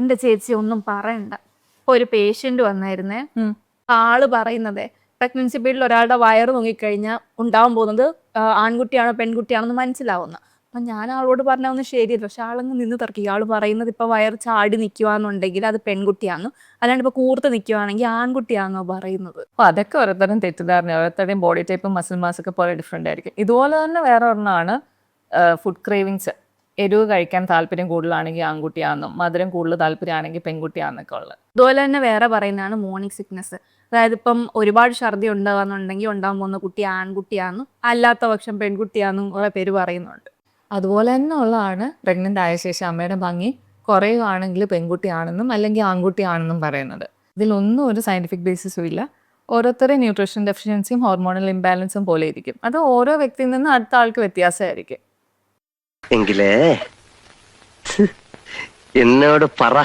എന്റെ ചേച്ചി ഒന്നും പറയണ്ട. ഇപ്പൊ ഒരു പേഷ്യന്റ് വന്നായിരുന്നേ. ആൾ പറയുന്നതേ പ്രഗ്നൻസി പീരീഡിൽ ഒരാളുടെ വയറ് നോങ്ങിക്കഴിഞ്ഞാൽ ഉണ്ടാവാൻ പോകുന്നത് ആൺകുട്ടിയാണോ പെൺകുട്ടിയാണെന്ന് മനസ്സിലാവുന്ന. അപ്പൊ ഞാൻ ആളോട് പറഞ്ഞൊന്നും ശരിയല്ല. പക്ഷെ ആളങ്ങ് നിന്ന് തർക്കി. ആൾ പറയുന്നത് ഇപ്പൊ വയർ ചാടി നിൽക്കുവാന്നുണ്ടെങ്കിൽ അത് പെൺകുട്ടിയാന്ന്. അല്ലാണ്ട് ഇപ്പൊ കൂർത്ത് നിൽക്കുവാണെങ്കിൽ ആൺകുട്ടിയാണോ പറയുന്നത്. അപ്പൊ അതൊക്കെ ഓരോരുത്തരും തെറ്റിദ്ധാരണ ഓരോരുത്തരുടെയും ബോഡി ടൈപ്പും മസിൽ മാസൊക്കെ പോലെ ഡിഫറെന്റ് ആയിരിക്കും. ഇതുപോലെ തന്നെ വേറെ ഒരെണ്ണമാണ് ഫുഡ് ക്രേവിങ്സ് എരിവ് കഴിക്കാൻ താല്പര്യം കൂടുതലാണെങ്കിൽ ആൺകുട്ടിയാണെന്നും മധുരം കൂടുതൽ താല്പര്യമാണെങ്കിൽ പെൺകുട്ടിയാണെന്നൊക്കെ ഉള്ളത്. അതുപോലെ തന്നെ വേറെ പറയുന്നതാണ് മോർണിംഗ് സിക്നസ് അതായത് ഇപ്പം ഒരുപാട് ഛർദി ഉണ്ടാകാന്നുണ്ടെങ്കിൽ ഉണ്ടാകാൻ പോകുന്ന കുട്ടി ആൺകുട്ടിയാണെന്നും അല്ലാത്ത പക്ഷം പെൺകുട്ടിയാണെന്നും കുറെ പേര് പറയുന്നുണ്ട്. അതുപോലെ തന്നെ ഉള്ളതാണ് പ്രഗ്നന്റ് ആയ ശേഷം അമ്മയുടെ ഭംഗി. കുറയുകയാണെങ്കിൽ പെൺകുട്ടിയാണെന്നും അല്ലെങ്കിൽ ആൺകുട്ടിയാണെന്നും പറയുന്നത്. ഇതിലൊന്നും ഒരു സയന്റിഫിക് ബേസിസും ഇല്ല. ഓരോരുത്തരെ ന്യൂട്രീഷൻ ഡെഫിഷ്യൻസിയും ഹോർമോണൽ ഇംബാലൻസും പോലെ ഇരിക്കും. അത് ഓരോ വ്യക്തിയിൽ നിന്ന് അടുത്ത ആൾക്ക് വ്യത്യാസമായിരിക്കും. എങ്കിലേ. എന്നോട് പറ.